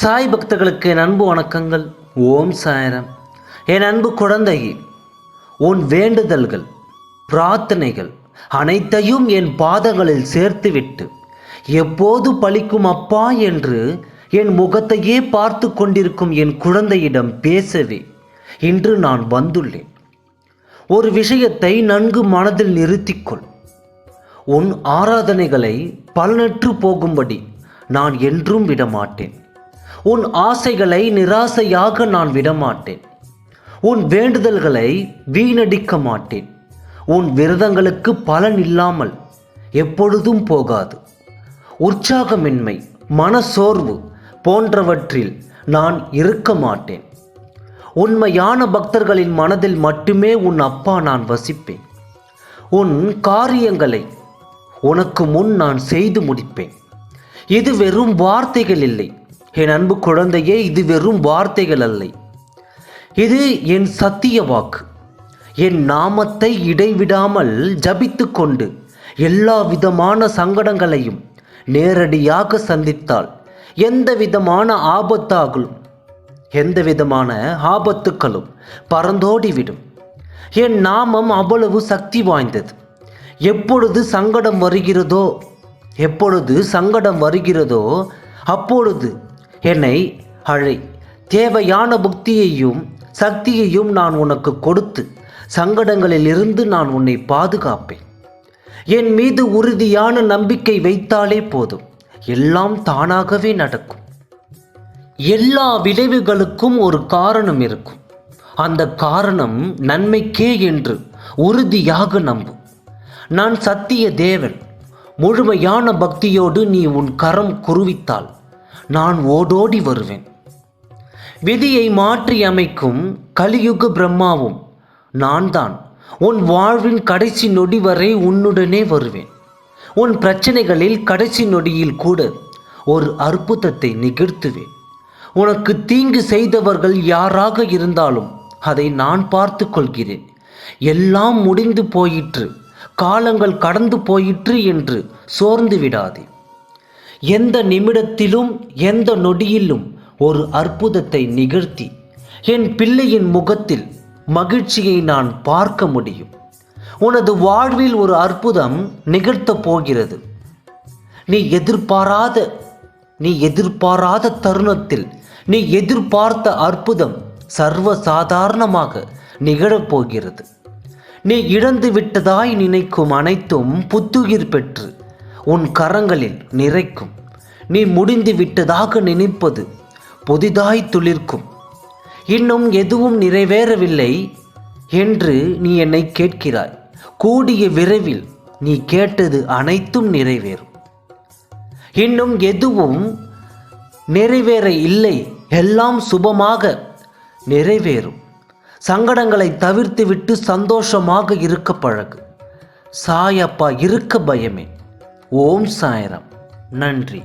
சாய் பக்தர்களுக்கு என் அன்பு வணக்கங்கள். ஓம் சாயரம். என் அன்பு குழந்தையே உன் வேண்டுதல்கள் பிரார்த்தனைகள் அனைத்தையும் என் பாதங்களில் சேர்த்துவிட்டு எப்போது பலிக்கும் அப்பா என்று என் முகத்தையே பார்த்து கொண்டிருக்கும் என் குழந்தையிடம் பேசவே இன்று நான் வந்துள்ளேன். ஒரு விஷயத்தை நன்கு மனதில் நிறுத்திக்கொள். உன் ஆராதனைகளை பலனற்று போகும்படி நான் என்றும் விடமாட்டேன். உன் ஆசைகளை நிராசையாக நான் விடமாட்டேன். உன் வேண்டுதல்களை வீணடிக்க மாட்டேன். உன் விரதங்களுக்கு பலன் இல்லாமல் எப்பொழுதும் போகாது. உற்சாகமின்மை மனசோர்வு போன்றவற்றில் நான் இருக்க மாட்டேன். உண்மையான பக்தர்களின் மனதில் மட்டுமே உன் அப்பா நான் வசிப்பேன். உன் காரியங்களை உனக்கு முன் நான் செய்து முடிப்பேன். இது வெறும் வார்த்தைகள் இல்லை. என் அன்பு குழந்தையே இது வெறும் வார்த்தைகள் அல்ல. இது என் சத்திய வாக்கு. என் நாமத்தை இடைவிடாமல் ஜபித்து கொண்டு எல்லா விதமான சங்கடங்களையும் நேரடியாக சந்தித்தால் எந்த விதமான ஆபத்தாகலும் எந்த விதமான ஆபத்துக்களும் பறந்தோடிவிடும். என் நாமம் அவ்வளவு சக்தி வாய்ந்தது. எப்பொழுது சங்கடம் வருகிறதோ எப்பொழுது சங்கடம் வருகிறதோ அப்பொழுது என்னை அழை. தேவையான புக்தியையும் சக்தியையும் நான் உனக்கு கொடுத்து சங்கடங்களில் இருந்து நான் உன்னை பாதுகாப்பேன். என் மீது உறுதியான நம்பிக்கை வைத்தாலே போதும். எல்லாம் தானாகவே நடக்கும். எல்லா விளைவுகளுக்கும் ஒரு காரணம் இருக்கும். அந்த காரணம் நன்மைக்கே என்று உறுதியாக நம்பு. நான் சத்திய தேவன். முழுமையான பக்தியோடு நீ உன் கரம் குருவித்தால். நான் ஓடோடி வருவேன். விதியை மாற்றி அமைக்கும் கலியுக பிரம்மாவும் நான் தான் உன் வாழ்வின் கடைசி நொடி வரை உன்னுடனே வருவேன். உன் பிரச்சனைகளில் கடைசி நொடியில் கூட ஒரு அற்புதத்தை நிகழ்த்துவேன். உனக்கு தீங்கு செய்தவர்கள் யாராக இருந்தாலும் அதை நான் பார்த்து கொள்கிறேன். எல்லாம் முடிந்து போயிற்று. காலங்கள் கடந்து போயிற்று என்று சோர்ந்து விடாதே. எந்த நிமிடத்திலும் எந்த நொடியிலும் ஒரு அற்புதத்தை நிகழ்த்தி என் பிள்ளையின் முகத்தில் மகிழ்ச்சியை நான் பார்க்க முடியும். உனது வாழ்வில் ஒரு அற்புதம் நிகழ்த்தப் போகிறது. நீ எதிர்பாராத நீ எதிர்பாராத தருணத்தில் நீ எதிர்பார்த்த அற்புதம் சர்வ சாதாரணமாக நிகழப்போகிறது நீ இழந்து விட்டதாய் நினைக்கும் அனைத்தும் புத்துயிர் பெற்று உன் கரங்களில் நிறைக்கும். நீ முடிந்து விட்டதாக நினைப்பது புதிதாய் துளிர்க்கும். இன்னும் எதுவும் நிறைவேறவில்லை என்று நீ என்னை கேட்கிறாய். கூடிய விரைவில் நீ கேட்டது அனைத்தும் நிறைவேறும். இன்னும் எதுவும் நிறைவேற இல்லை. எல்லாம் சுபமாக நிறைவேறும். சங்கடங்களை தவிர்த்துவிட்டு சந்தோஷமாக இருக்க பழகு. சாயப்பா இருக்க பயமே. ஓம் சாயரம். நன்றி.